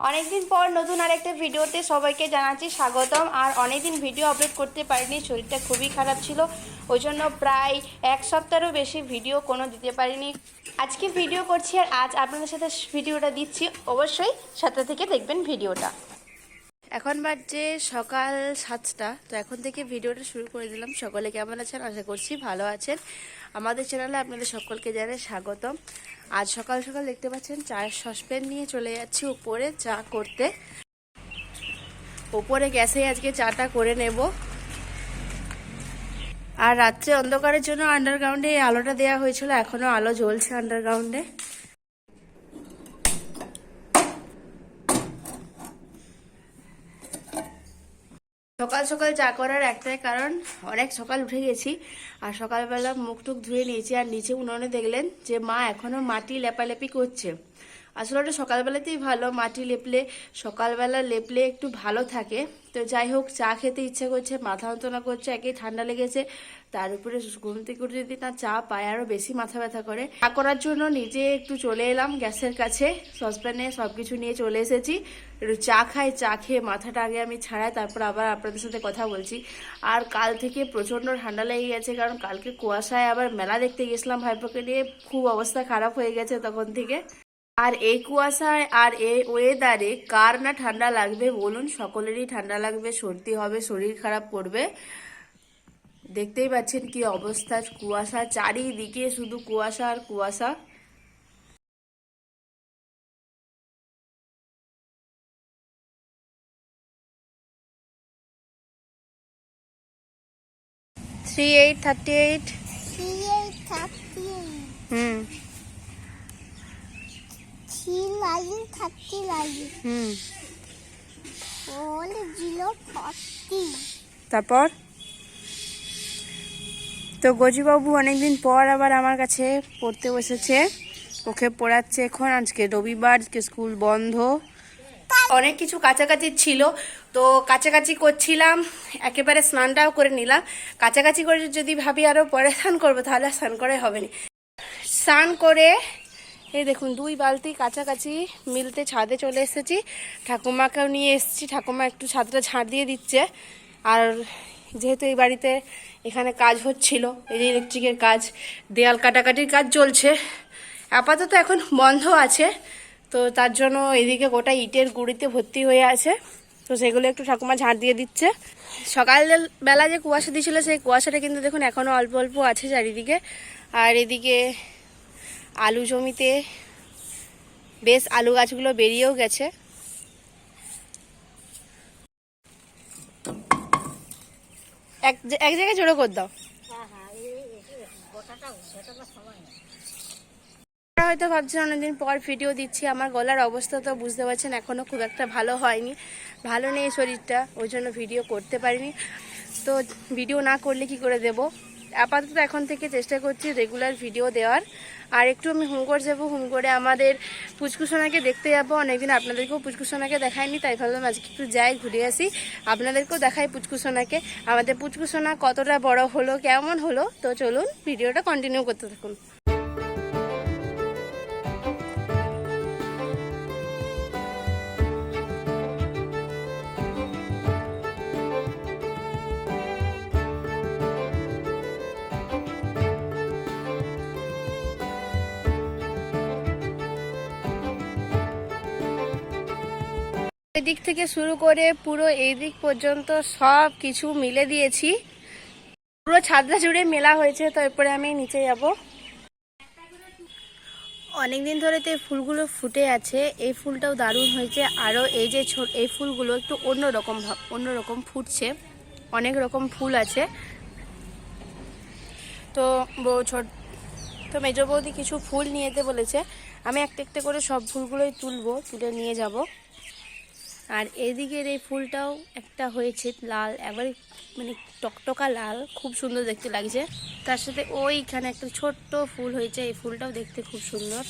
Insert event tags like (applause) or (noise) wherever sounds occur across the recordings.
অনেকদিন পর নতুন আরেকটা ভিডিওতে সবাইকে জানাচ্ছি স্বাগতম। আর অনেকদিন ভিডিও আপলোড করতে পারিনি, শরীরটা খুবই খারাপ ছিল। ওই জন্য প্রায় এক সপ্তাহেরও বেশি ভিডিও কোনো দিতে পারিনি। আজকে ভিডিও করছি আর আজ আপনাদের সাথে ভিডিওটা দিচ্ছি। অবশ্যই সাথে থেকে দেখবেন ভিডিওটা। এখন বাজছে সকাল সাতটা, তো এখন থেকে ভিডিওটা শুরু করে দিলাম। সকলে কেমন আছেন? আশা করছি ভালো আছেন। আমাদের চ্যানেলে আপনাদের সকলকে জানাই স্বাগতম। আজ সকাল সকাল দেখতে পাচ্ছেন, চায়ের সসপ্যান নিয়ে চলে যাচ্ছি উপরে চা করতে। উপরে গ্যাসে আজকে চাটা করে নেব। আর রাত্রে অন্ধকারের জন্য আন্ডারগ্রাউন্ডে এই আলোটা দেওয়া হয়েছিল, এখনও আলো জ্বলছে আন্ডারগ্রাউন্ডে সকাল সকাল চা করার একটাই কারণ, অনেক সকাল উঠে গেছি, আর সকালবেলা মুখ টুক ধুয়ে নিয়েছি, আর নিচে উনুনে দেখলেন যে মা এখনও মাটি লেপালেপি করছে। আসলে ওটা সকালবেলাতেই ভালো, মাটি লেপলে, সকালবেলা লেপলে একটু ভালো থাকে। তো যাই হোক, চা খেতে ইচ্ছে করছে, মাথা যন্ত্রণা করছে, একেই ঠান্ডা লেগেছে। তার উপরে ঘুম থেকে উঠে যদি না চা পায় আরও বেশি মাথা ব্যথা করে। চা করার জন্য নিজে একটু চলে এলাম গ্যাসের কাছে, সসপ্যানে সব কিছু নিয়ে চলে এসেছি। একটু চা খাই, চা খেয়ে মাথাটা আগে আমি ছাড়াই, তারপর আবার আপনাদের সাথে কথা বলছি। আর কাল থেকে প্রচণ্ড ঠান্ডা লেগে গেছে, কারণ কালকে কুয়াশায় আবার মেলা দেখতে গেছিলাম ভাইপোকে নিয়ে। খুব অবস্থা খারাপ হয়ে গেছে তখন থেকে। আর এই কুয়াশায় আর এই ওয়েদারে কার না ঠান্ডা লাগবে বলুন? সকলেরই ঠান্ডা লাগবে সর্দি হবে শরীর খারাপ করবে। দেখতেই পাচ্ছেন কি অবস্থা কুয়াশা চারিদিকে শুধু কুয়াশা আর কুয়াশা। Three eight thirty eight. Hmm hmm. Four zero forty. তারপর? তো গজিবাবু অনেকদিন পর আবার আমার কাছে পড়তে বসেছে ওকে পড়াচ্ছে এখন আজকে রবিবার আজকে স্কুল বন্ধ। অনেক কিছু কাছাকাছি ছিল তো কাছাকাছি করছিলাম একেবারে স্নানটাও করে নিলাম। কাছাকাছি করে যদি ভাবি আরও পরে স্নান করব তাহলে স্নান করে হবে না। স্নান করে এই দেখুন, দুই বালতি কাছাকাছি মিলতে ছাদে চলে এসেছি। ঠাকুমাকেও নিয়ে এসেছি। ঠাকুমা একটু ছাদটা ঝাড় দিয়ে দিচ্ছে। আর যেহেতু এই বাড়িতে এখানে কাজ হচ্ছিল, এই যে ইলেকট্রিকের কাজ, দেয়াল কাটাকাটির কাজ চলছে, আপাতত এখন বন্ধ আছে। তো তার জন্য এদিকে গোটা ইটের গুঁড়িতে ভর্তি হয়ে আছে। তো সেগুলো একটু ঠাকুমা ঝাঁট দিয়ে দিচ্ছে। সকাল বেলা যে কুয়াশা দিয়েছিল সেই কুয়াশাটা কিন্তু দেখুন এখনও অল্প অল্প আছে চারিদিকে। আর এদিকে আলু জমিতে বেশ আলু গাছগুলো বেরিয়েও গেছে। এক এক জায়গায় জোড়ো করে দাও। হয়তো ভাবছেন অনেকদিন পর ভিডিও দিচ্ছি, আমার গলার অবস্থা তো বুঝতে পারছেন এখনও খুব একটা ভালো হয়নি। ভালো নেই শরীরটা, ওই জন্য ভিডিও করতে পারিনি। তো ভিডিও না করলে কি করে দেব? আপাতত এখন থেকে চেষ্টা করছি রেগুলার ভিডিও দেওয়ার। আর একটু আমি হুমকর যাব হুমকরে আমাদের পুচকুসোনাকে দেখতে যাব। অনেকদিন আপনাদেরকেও পুচকুসোনাকে দেখায়নি তাই ভাবলাম আজকে একটু যাই, ঘুরে আসি। আপনাদেরকেও দেখাই পুচকুসোনাকে আমাদের পুচকুসোনা কতটা বড় হলো, কেমন হলো, তো চলুন ভিডিওটা কন্টিনিউ করতে থাকুন। এদিক থেকে শুরু করে পুরো এই দিক পর্যন্ত সব কিছু মিলে দিয়েছি। পুরো ছাদটা জুড়ে মেলা হয়েছে, তো এরপরে আমি নিচে যাব। অনেকদিন ধরে তো এই ফুলগুলো ফুটে আছে। এই ফুলটাও দারুণ হয়েছে। আরও এই যে এই ফুলগুলো একটু অন্যরকম অন্যরকম ফুটছে। অনেক রকম ফুল আছে। তো বউ ছোট তো মেজ বৌদি কিছু ফুল নিয়ে যেতে বলেছে। আমি একটা একটা করে সব ফুলগুলোই তুলবো, তুলে নিয়ে যাব। আর এদিকের এই ফুলটাও একটা হয়েছে লাল, একবারে মানে টকটকা লাল, খুব সুন্দর দেখতে লাগছে। তার সাথে ওইখানে একটা ছোট্ট ফুল হয়েছে, এই ফুলটাও দেখতে খুব সুন্দর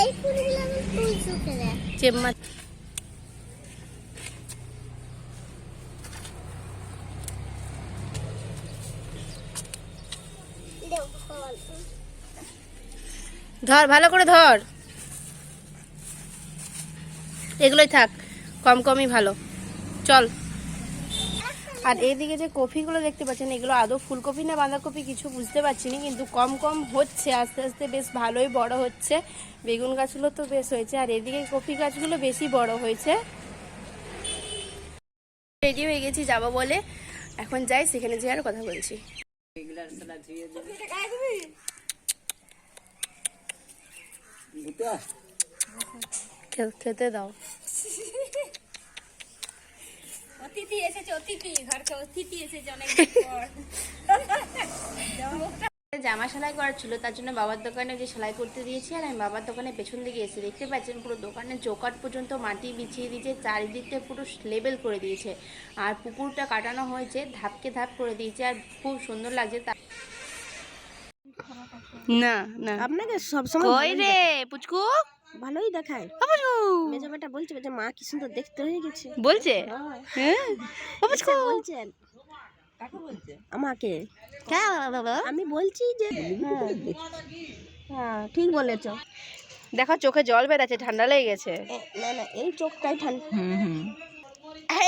এই ফুলগুলো আমি তুলছি ফেলে চেম্মা ধর ভালো করে ধর। এগুলোই থাক কম কমই ভালো। চল। আর এইদিকে যে কপিগুলো দেখতে পাচ্ছেন, এগুলো আদৌ ফুলকপি না বাঁধাকপি কিছু বুঝতে পারছি না কিন্তু কম কম হচ্ছে, আস্তে আস্তে বেশ ভালোই বড় হচ্ছে। বেগুন গাছগুলো তো বেশ হয়েছে, আর এদিকে কপি গাছগুলো বেশি বড় হয়েছে। রেডি হয়ে গেছি, যাব বলে। এখন যাই, সেখানে যেয়ে আর কথা বলছি। খেতে দাও। অতিথি এসেছে অতিথি ঘরকে অতিথি এসেছে অনেক (laughs) জামা সেলাই করার ছিল তার জন্য বাবার দোকানে যে সেলাই করতে দিয়েছি আর আমি বাবার দোকানে পেছন দিকে এসে দেখতে পাচ্ছেন পুরো দোকানের চৌকাট পর্যন্ত মাটি বিছিয়ে দিয়েছে চারিদিকটা পুরো লেবেল করে দিয়েছে। আর পুকুরটা কাটানো হয়েছে ধাপকে ধাপ করে দিয়েছে আর খুব সুন্দর লাগছে তা- না না। আপনাকে সবসময় কই রে পুচকু? ভালোই দেখায়। পুচকু বলছে যে মা কি সুন্দর দেখতে হয়ে গেছে। বলছে? হ্যাঁ? ও বলছেন আমাকে? আমি বলছি যে হ্যাঁ ঠিক বলেছ। দেখো চোখে জল বেরাচ্ছে ঠান্ডা লেগে গেছে। না না এই চোখটাই ঠান্ডা।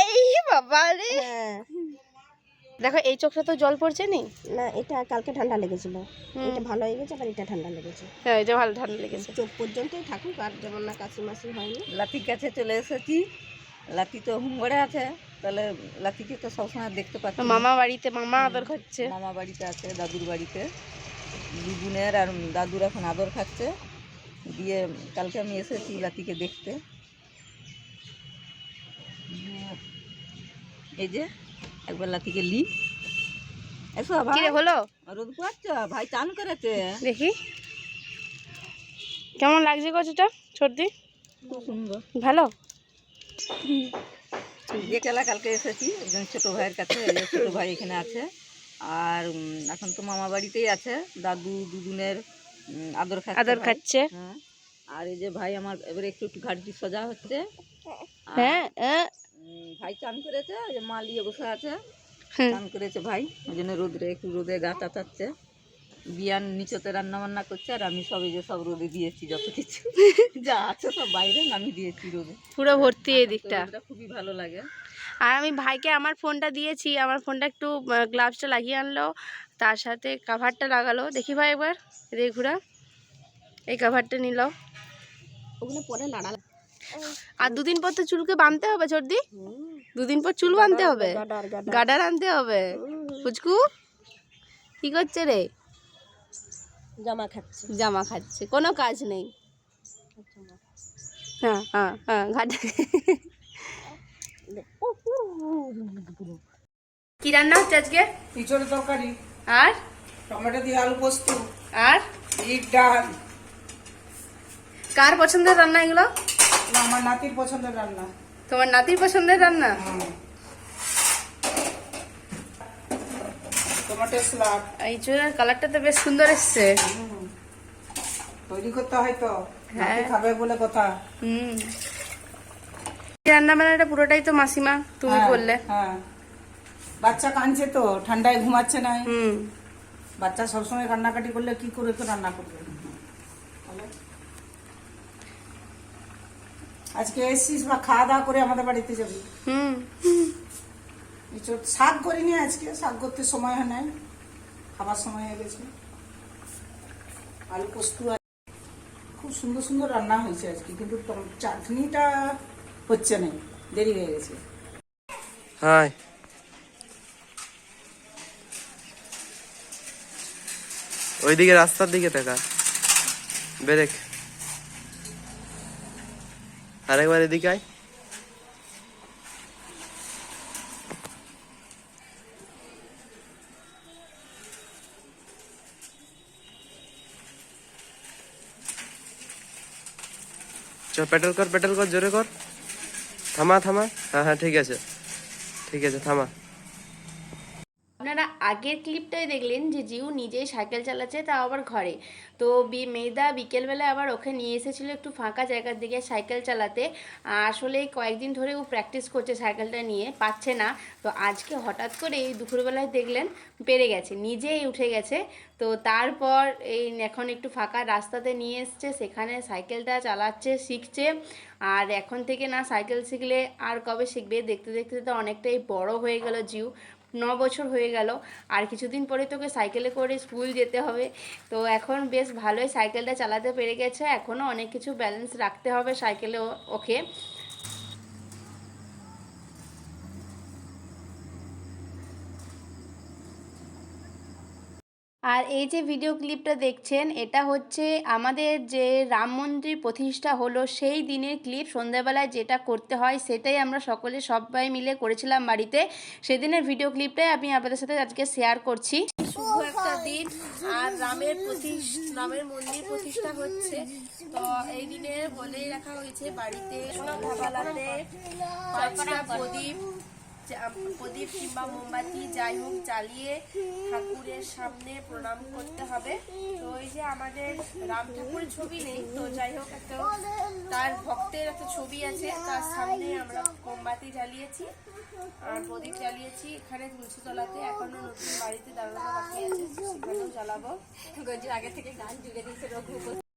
এই বাবা রে। হ্যাঁ। দেখো এই চোখটা তো জল পড়ছে নি? না এটা কালকে ঠান্ডা লেগেছিল। এটা ভালো হয়ে গেছে আবার এটা ঠান্ডা লেগেছে। হ্যাঁ এটা ভালো ঠান্ডা লেগেছে। চোখ পর্যন্তই থাকুক আর যেমন না কাশি মাসি হয়নি। লাতির কাছে চলে এসেছি। লাতি তো হুমগড়ে আছে তাহলে লাতিকে তো সবসময় দেখতে পাচ্ছি। মামা বাড়িতে মামা আদর খাচ্ছে। মামা বাড়িতে আছে দাদুর বাড়িতে। দুজনের আর দাদুর এখন আদর খাচ্ছে। দিয়ে কালকে আমি এসেছি লাতিকে দেখতে। এই যে একবার লাতিকে লি। এসো ভাই। হলো? রোদ পোয়াচ্ছ ভাই চান করেছে। দেখি। কেমন লাগছে কচুটা সর্দি? খুব সুন্দর। ভালো? কালকে এসেছি একজন ছোট ভাইয়ের কাছে ছোট ভাই এখানে আছে। আর এখন তো মামা বাড়িতেই আছে। দাদু দুদুনের আদর খাচ্ছে আদর খাচ্ছে। হ্যাঁ। আর এই যে ভাই আমার এবারে একটু একটু ঘাটটি সোজা হচ্ছে। হ্যাঁ। ভাই চান করেছে এই যে মা লিয়ে বসে আছে। চান করেছে ভাই ওই জন্য রোদরে একটু রোদে গা চাচাচ্ছে বিয়ান নিচতে রান্না বান্না করছে আর আমি সব এই যে সব রোদে দিয়েছি যত কিছু। (laughs) যা আছে সব বাইরে আমি দিয়েছি রোদে। পুরো ভর্তি এই দিকটা। খুবই ভালো লাগে। আর আমি ভাইকে আমার ফোনটা দিয়েছি আমার ফোনটা একটু গ্লাভসটা লাগিয়ে আনলো তার সাথে কাভারটা লাগালো। দেখি ভাই একবার এদিকে ঘুরা। এই কাভারটা নিল। ওগুলো পরে নাড়া আর দুদিন পর তো চুলকে বাঁধতে হবে সর্দি দুদিন পর চুল বাঁধতে হবে? গাডার আনতে হবে? ফুচকু কি করছে রে? জামা খাচ্ছে। জামা খাচ্ছে কোনো কাজ নেই। হ্যাঁ হ্যাঁ হ্যাঁ ঘাটে কি রান্না হচ্ছে আজকে? ইঁচড় তরকারি। আর? টমেটো দিয়ে আলু পোস্ত। আর? ডাল। কার পছন্দের রান্না এগুলো? আমার নাতির পছন্দের রান্না। তোমার নাতির পছন্দের রান্না? টমেটো স্লাড এই চুলের কালারটা তো বেশ সুন্দর এসছে। তৈরি করতে হয় তো। হ্যাঁ। খাবে বলে কথা। হুম। রান্না বান্নাটা পুরোটাই তো মাসিমা তুমি হ্যাঁ, করলে। হ্যাঁ। বাচ্চা কাঁদছে তো ঠান্ডায় ঘুমাচ্ছে না হুম। বাচ্চা সবসময় কান্নাকাটি করলে কি করে তো রান্না করবে বলো? আজকে এসছিস বা খাওয়া দাওয়া করে আমাদের বাড়িতে যাবি। হুম। শাক করিনি আজকে শাক করতে সময় হয় নাই খাবার সময় হয়ে গেছে। আলু পোস্ত আছে। খুব সুন্দর সুন্দর রান্না হয়েছে আজকে কিন্তু চাটনিটা হচ্ছে না দেরি হয়ে গেছে। হাই। ওইদিকে রাস্তার দিকে তাকা ব্রেক। আরেকবার এদিকে আয়। চল, পেট্রোল কর পেট্রোল কর, জোরে কর। থামা থামা। হ্যাঁ হ্যাঁ ঠিক আছে। ঠিক আছে, থামা। আপনারা আগের ক্লিপটাই দেখলেন যে জিউ নিজেই সাইকেল চালাচ্ছে, তাও আবার ঘরে। তো বি মেয়েদা বিকেলবেলা আবার ওকে নিয়ে এসেছিল একটু ফাঁকা জায়গার দিকে সাইকেল চালাতে। আসলে কয়েকদিন ধরে ও প্র্যাকটিস করছে সাইকেলটা নিয়ে, পাচ্ছে না। তো আজকে হঠাৎ করে এই দুপুরবেলায় দেখলেন, পেরে গেছে, নিজেই উঠে গেছে। তো তারপর এই এখন একটু ফাঁকা রাস্তাতে নিয়ে এসছে, সেখানে সাইকেলটা চালাচ্ছে, শিখছে। আর এখন থেকে না সাইকেল শিখলে আর কবে শিখবে? দেখতে দেখতে তো অনেকটাই বড় হয়ে গেল জিউ। ন বছর হয়ে গেল। আর কিছুদিন পরে তোকে সাইকেলে করে স্কুল যেতে হবে। তো এখন বেশ ভালোই সাইকেলটা চালাতে পেরে গেছে। এখনও অনেক কিছু ব্যালেন্স রাখতে হবে সাইকেলে ওকে। আর এই যে ভিডিও ক্লিপটা দেখছেন, এটা হচ্ছে আমাদের যে রাম মন্দির প্রতিষ্ঠা হলো, সেই দিনের ক্লিপ সন্ধ্যাবেলায় যেটা করতে হয়, সেটাই আমরা সকলে সবাই মিলে করেছিলাম বাড়িতে। সেদিনের ভিডিও ক্লিপটাই আমি আপনাদের সাথে আজকে শেয়ার করছি। একটা দিন, আর রামের প্রতিষ্ঠা, রামের মন্দির প্রতিষ্ঠা হচ্ছে। তো এই দিনে বলেই রাখা হয়েছে, বাড়িতে প্রদীপ প্রদীপ কিংবা মোমবাতি, যাই হোক, জ্বালিয়ে ঠাকুরের সামনে প্রণাম করতে হবে। তো এই যে আমাদের রাম ঠাকুরের ছবি নেই, তো যাই হোক, একটা তার ভক্তের একটা ছবি আছে, তার সামনে আমরা মোমবাতি জ্বালিয়েছি আর প্রদীপ জ্বালিয়েছি। এখানে তুলসী তলাতে এখনও নতুন বাড়িতে দাঁড়ানো বাকি আছে, সেখানেও জ্বালাবো। আগে থেকে গান জুড়ে দিয়েছে রঘুপতি।